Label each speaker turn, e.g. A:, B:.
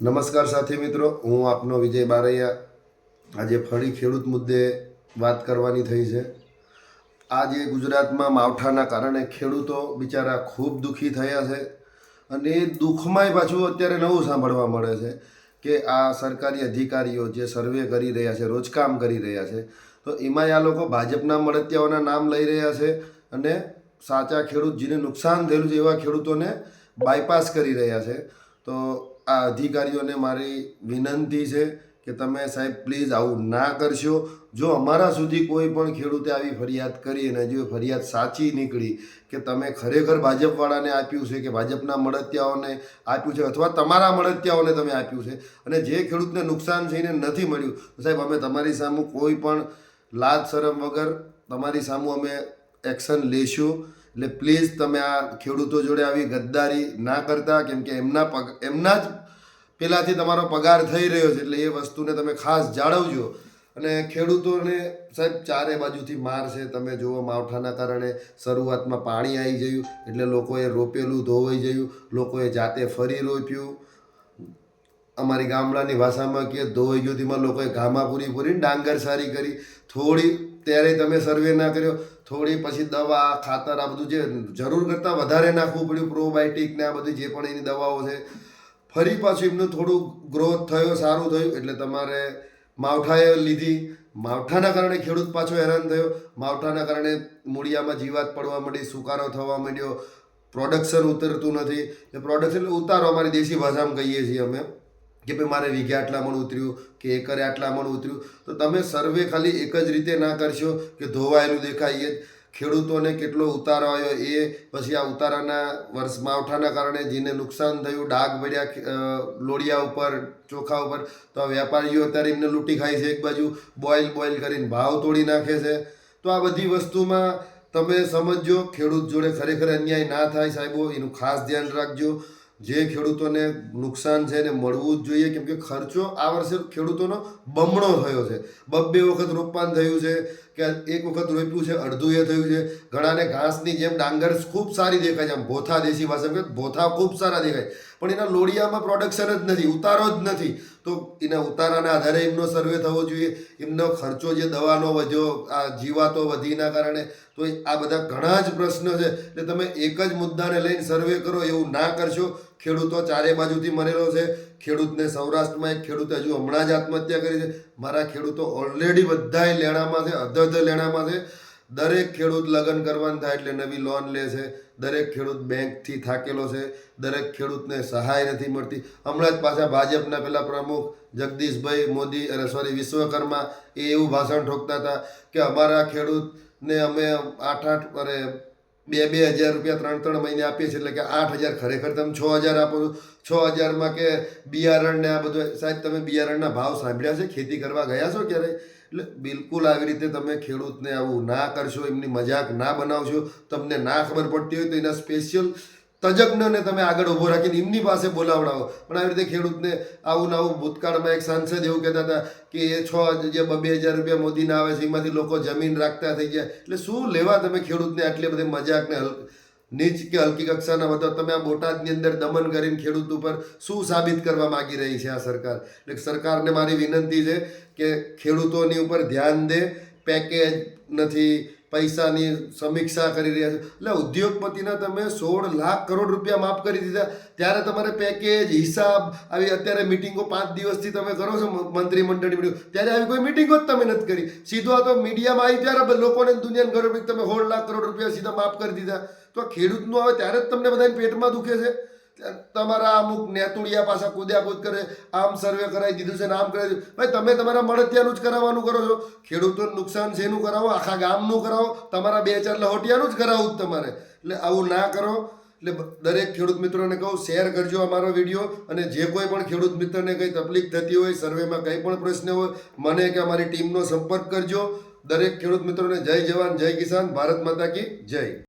A: નમસ્કાર સાથી મિત્રો, હું આપનો વિજય બારૈયા. આજે ફરી ખેડૂત મુદ્દે વાત કરવાની થઈ છે. આજે ગુજરાતમાં માવઠાના કારણે ખેડૂતો બિચારા ખૂબ દુઃખી થયા છે અને એ દુઃખમાંય પાછું અત્યારે નવું સાંભળવા મળે છે કે આ સરકારી અધિકારીઓ જે સર્વે કરી રહ્યા છે, રોજકામ કરી રહ્યા છે, તો એમાંય આ લોકો ભાજપના મળતિયાઓના નામ લઈ રહ્યા છે અને સાચા ખેડૂત જેને નુકસાન થયેલું છે એવા ખેડૂતોને બાયપાસ કરી રહ્યા છે. તો આ અધિકારીઓને મારી વિનંતી છે કે તમે સાહેબ પ્લીઝ આવું ના કરશો. જો અમારા સુધી કોઈ પણ ખેડૂતે આવી ફરિયાદ કરી અને જો ફરિયાદ સાચી નીકળી કે તમે ખરેખર ભાજપવાળાને આપ્યું છે કે ભાજપના મળતિયાઓને આપ્યું છે અથવા તમારા મળતિયાઓને તમે આપ્યું છે અને જે ખેડૂતને નુકસાન થઈને નથી મળ્યું સાહેબ અમે તમારી સામે કોઈ પણ લાજ શરમ વગર તમારી સામે અમે એક્શન લેશું. એટલે પ્લીઝ તમે આ ખેડૂતો જોડે આવી ગદ્દારી ના કરતા, કેમ કે એમના પગ, એમના જ પહેલાંથી તમારો પગાર થઈ રહ્યો છે, એટલે એ વસ્તુને તમે ખાસ જાળવજો. અને ખેડૂતોને સાહેબ, ચારે બાજુથી માર છે. તમે જુઓ માવઠાના કારણે શરૂઆતમાં પાણી આવી ગયું, એટલે લોકોએ રોપેલું, ધોવાઈ ગયું, લોકોએ જાતે ફરી રોપ્યું. અમારી ગામડાની ભાષામાં કે ધોવાઈ ગયું તેમાં લોકોએ ઘામા પૂરી પૂરી ડાંગર સારી કરી. થોડી ત્યારે તમે સર્વે ના કર્યો, થોડી પછી દવા, ખાતર, આ બધું જે જરૂર કરતાં વધારે નાખવું પડ્યું પ્રોબાયોટિક ને આ બધી જે પણ એની દવાઓ છે. ફરી પાછું એમનું થોડું ગ્રોથ થયો, સારું થયું, એટલે તમારે માવઠાએ લીધી. માવઠાના કારણે ખેડૂત પાછો હેરાન થયો. માવઠાના કારણે મૂળિયામાં જીવાત પડવા માંડી, સુકારો થવા માંડ્યો. પ્રોડક્શન ઉતરતું નથી. એ પ્રોડક્શન એટલે ઉતારો અમારી દેશી ભાષામાં કહીએ છીએ અમે. કે ભાઈ મારે વીઘે આટલા મણ ઉતર્યું, કે એકરે આટલા મણ ઉતર્યું. તો તમે સર્વે ખાલી એક જ રીતે ના કરશો કે ધોવાયેલું દેખાય જ. ખેડૂતોને કેટલો ઉતારો આવ્યો એ પછી આ ઉતારાના વર્ષ માવઠાના કારણે જેને નુકસાન થયું, ડાઘ પડ્યા લોડિયા ઉપર, ચોખા ઉપર, તો આ વેપારીઓ અત્યારે એમને લૂંટી ખાય છે એક બાજુ, બોઇલ બોઇલ કરીને ભાવ તોડી નાખે છે. તો આ બધી વસ્તુમાં તમે સમજજો, ખેડૂત જોડે ખરેખર અન્યાય ના થાય સાહેબો, એનું ખાસ ધ્યાન રાખજો. જે ખેડૂતોને નુકસાન છે એને મળવું જ જોઈએ કેમ કે ખર્ચો આ વર્ષે ખેડૂતોનો બમણો થયો છે. બબ્બે વખત રોપવાન થયું છે, કે એક વખત રોપ્યું છે, અડધું એ થયું છે. ઘણાને ઘાસની જેમ ડાંગર ખૂબ સારી દેખાય છે. આમ ભોથા દેશી ભાષા ભોથા ખૂબ સારા દેખાય. પણ એના લોડિયામાં પ્રોડક્શન જ નથી, ઉતારો જ નથી. તો એના ઉતારાના આધારે એમનો સર્વે થવો જોઈએ. એમનો ખર્ચો જે દવાનો વધ્યો, આ જીવાતો વધીના કારણે, તો આ બધા ઘણા જ પ્રશ્ન છે. એટલે તમે એક જ મુદ્દાને લઈને સર્વે કરો, એવું ના કરશો. ખેડૂતો ચારે બાજુથી મરેલો છે. ખેડૂતને સૌરાષ્ટ્રમાં એક ખેડૂતે હજુ હમણાં જ આત્મહત્યા કરી છે. મારા ખેડૂતો ઓલરેડી બધાય લેણામાં છે અધ લેણામાં છે. દરેક ખેડૂત લગ્ન કરવાનું થાય એટલે નવી લોન લે છે, દરેક ખેડૂત બેંકથી થાકેલો છે, દરેક ખેડૂતને સહાય નથી મળતી. હમણાં જ પાછા ભાજપના પેલા પ્રમુખ જગદીશભાઈ મોદી અરે સોરી વિશ્વકર્મા એ એવું ભાષણ ઠોકતા હતા કે અમારા ખેડૂતને અમે આઠ આઠ અરે બે બે હજાર રૂપિયા ત્રણ ત્રણ મહિને આપીએ છીએ એટલે કે આઠ હજાર ખરેખર તમે છ હજાર આપો છો. છ હજારમાં કે બિયારણને આ બધું, સાહેબ તમે બિયારણના ભાવ સાંભળ્યા છે? ખેતી કરવા ગયા છો ક્યારે એટલે બિલકુલ આવી રીતે તમે ખેડૂતને આવું ના કરશો, એમની મજાક ના બનાવશો, તમને ના ખબર પડતી હોય તો એના સ્પેશિયલ તજજ્ઞને તમે આગળ ઊભો રાખીને એમની પાસે બોલાવડાવો. પણ આવી રીતે ખેડૂતને આવું ને આવું ભૂતકાળમાં એક સાંસદ એવું કહેતા હતા કે એ છ જે બે હજાર રૂપિયા મોદીના આવે છે, એમાંથી લોકો જમીન રાખતા થઈ ગયા. એટલે શું લેવા તમે ખેડૂતને આટલી બધી મજાકને હલ નીચ કે હલકી કક્ષાના બધા તમે આ બોટાદની અંદર દમન કરીને ખેડૂત ઉપર શું સાબિત કરવા માગી રહી છે આ સરકાર? એટલે સરકારને મારી વિનંતી છે કે ખેડૂતોની ઉપર ધ્યાન દે. પેકેજ નથી પૈસાની સમીક્ષા કરી રહ્યા છે. એટલે ઉદ્યોગપતિના તમે સોળ લાખ કરોડ રૂપિયા માફ કરી દીધા. ત્યારે તમારે પેકેજ હિસાબ, આવી અત્યારે મિટિંગો પાંચ દિવસથી તમે કરો છો મંત્રીમંડળની મિટિંગ ત્યારે આવી કોઈ મિટિંગો જ તમે નથી કરી. સીધો આ તો મીડિયામાં આવી ત્યારે લોકોને દુનિયાને ખબર તમે સોળ લાખ કરોડ રૂપિયા સીધા માફ કરી દીધા. તો ખેડૂતનું આવે ત્યારે જ તમને બધાને પેટમાં દુખે છે. તમારા અમુક નેતુડિયા પાછા કૂદ્યા કૂદ કરે, આમ સર્વે કરાવી દીધું છે ને આમ કરાવી દીધું ભાઈ, તમે તમારા મળતિયાનું જ કરાવવાનું કરો છો. ખેડૂતોનું નુકસાન છે એનું કરાવો, આખા ગામનું કરાવો. તમારા બે ચાર લહોટિયાનું જ કરાવવું જ તમારે. એટલે આવું ના કરો. એટલે દરેક ખેડૂત મિત્રોને કહું શેર કરજો અમારો વીડિયો અને જે કોઈ પણ ખેડૂત મિત્રને કંઈ તકલીફ થતી હોય સર્વેમાં કંઈ પણ પ્રશ્ન હોય, મને કે અમારી ટીમનો સંપર્ક કરજો. દરેક ખેડૂત મિત્રોને જય જવાન, જય કિસાન, ભારત માતા કી જય.